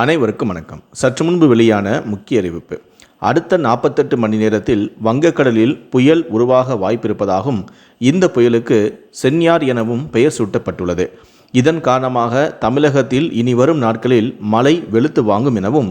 அனைவருக்கும் வணக்கம். சற்று முன்பு வெளியான முக்கிய அறிவிப்பு. அடுத்த நாற்பத்தெட்டு மணி நேரத்தில் வங்கக்கடலில் புயல் உருவாக வாய்ப்பிருப்பதாகவும் இந்த புயலுக்கு சென்யார் எனவும் பெயர் சூட்டப்பட்டுள்ளது. இதன் காரணமாக தமிழகத்தில் இனி வரும் நாட்களில் மழை வெளுத்து வாங்கும் எனவும்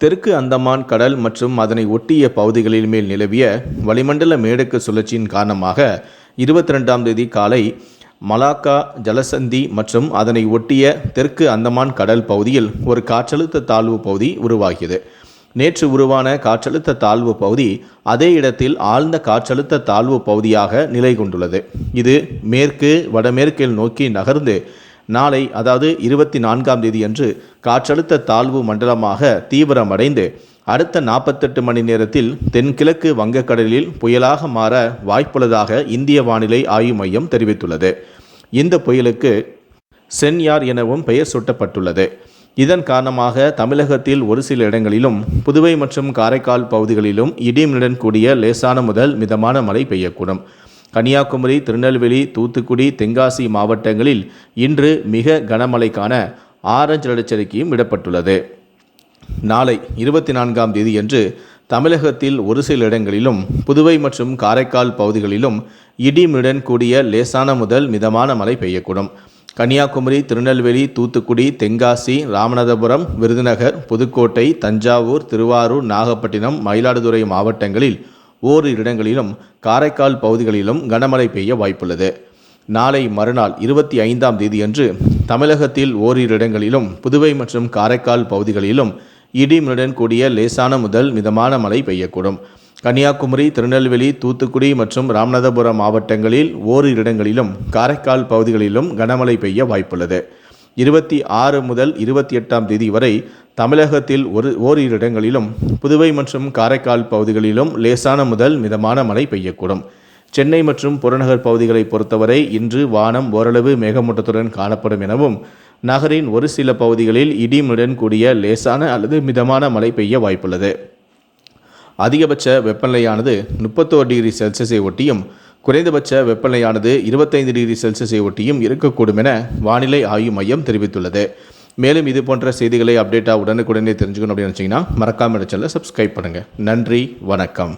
தெற்கு அந்தமான் கடல் மற்றும் அதனை ஒட்டிய பகுதிகளில் மேல் நிலவிய வளிமண்டல மேடக்கு சுழற்சியின் காரணமாக இருபத்தி ரெண்டாம் தேதி காலை மலாக்கா ஜலசந்தி மற்றும் அதனை ஒட்டிய தெற்கு அந்தமான் கடல் பகுதியில் ஒரு காற்றழுத்த தாழ்வு பகுதி உருவாகியது. நேற்று உருவான காற்றழுத்த தாழ்வு பகுதி அதே இடத்தில் ஆழ்ந்த காற்றழுத்த தாழ்வு பகுதியாக நிலை கொண்டுள்ளது. இது மேற்கு வடமேற்கில் நோக்கி நகர்ந்து நாளை அதாவது இருபத்தி நான்காம் தேதி அன்று காற்றழுத்த தாழ்வு மண்டலமாக தீவிரமடைந்து அடுத்த நாற்பத்தெட்டு மணி நேரத்தில் தென்கிழக்கு வங்கக்கடலில் புயலாக மாற வாய்ப்புள்ளதாக இந்திய வானிலை ஆய்வு மையம் தெரிவித்துள்ளது. இந்த புயலுக்கு சென்யார் எனவும் பெயர் சூட்டப்பட்டுள்ளது. இதன் காரணமாக தமிழகத்தில் ஒரு சில இடங்களிலும் புதுவை மற்றும் காரைக்கால் பகுதிகளிலும் இடியுடன் கூடிய லேசான முதல் மிதமான மழை பெய்யக்கூடும். கன்னியாகுமரி திருநெல்வேலி தூத்துக்குடி தென்காசி மாவட்டங்களில் இன்று மிக கனமழைக்கான ஆரஞ்சு எச்சரிக்கையும் விடப்பட்டுள்ளது. நாளை இருபத்தி நான்காம் தேதியன்று தமிழகத்தில் ஒரு சில இடங்களிலும் புதுவை மற்றும் காரைக்கால் பகுதிகளிலும் இடிமுடன் கூடிய லேசான முதல் மிதமான மழை பெய்யக்கூடும். கன்னியாகுமரி திருநெல்வேலி தூத்துக்குடி தென்காசி ராமநாதபுரம் விருதுநகர் புதுக்கோட்டை தஞ்சாவூர் திருவாரூர் நாகப்பட்டினம் மயிலாடுதுறை மாவட்டங்களில் ஓரிரு இடங்களிலும் காரைக்கால் பகுதிகளிலும் கனமழை பெய்ய வாய்ப்புள்ளது. நாளை மறுநாள் இருபத்தி ஐந்தாம் தேதியன்று தமிழகத்தில் ஓரிரு இடங்களிலும் புதுவை மற்றும் காரைக்கால் பகுதிகளிலும் இடிமுடன் கூடிய லேசான முதல் மிதமான மழை பெய்யக்கூடும். கன்னியாகுமரி திருநெல்வேலி தூத்துக்குடி மற்றும் ராமநாதபுரம் மாவட்டங்களில் ஓரிரு இடங்களிலும் காரைக்கால் பகுதிகளிலும் கனமழை பெய்ய வாய்ப்புள்ளது. இருபத்தி ஆறு முதல் இருபத்தி எட்டாம் தேதி வரை தமிழகத்தில் ஒரு ஓரிரு இடங்களிலும் புதுவை மற்றும் காரைக்கால் பகுதிகளிலும் லேசான முதல் மிதமான மழை பெய்யக்கூடும். சென்னை மற்றும் புறநகர் பகுதிகளை பொறுத்தவரை இன்று வானம் ஓரளவு மேகமூட்டத்துடன் காணப்படும் எனவும் நகரின் ஒரு சில பகுதிகளில் இடிமுடன் கூடிய லேசான அல்லது மிதமான மழை பெய்ய வாய்ப்புள்ளது. அதிகபட்ச வெப்பநிலையானது முப்பத்தோரு டிகிரி செல்சியஸை ஒட்டியும் குறைந்தபட்ச வெப்பநிலையானது இருபத்தைந்து டிகிரி செல்சியஸை ஒட்டியும் இருக்கக்கூடும் என வானிலை ஆய்வு மையம் தெரிவித்துள்ளது. மேலும் இது போன்ற செய்திகளை அப்டேட்டாக உடனுக்குடனே தெரிஞ்சுக்கணும் அப்படின்னு நினச்சிங்கன்னா மறக்காமல் சேனலை சப்ஸ்கிரைப் பண்ணுங்கள் நன்றி வணக்கம்.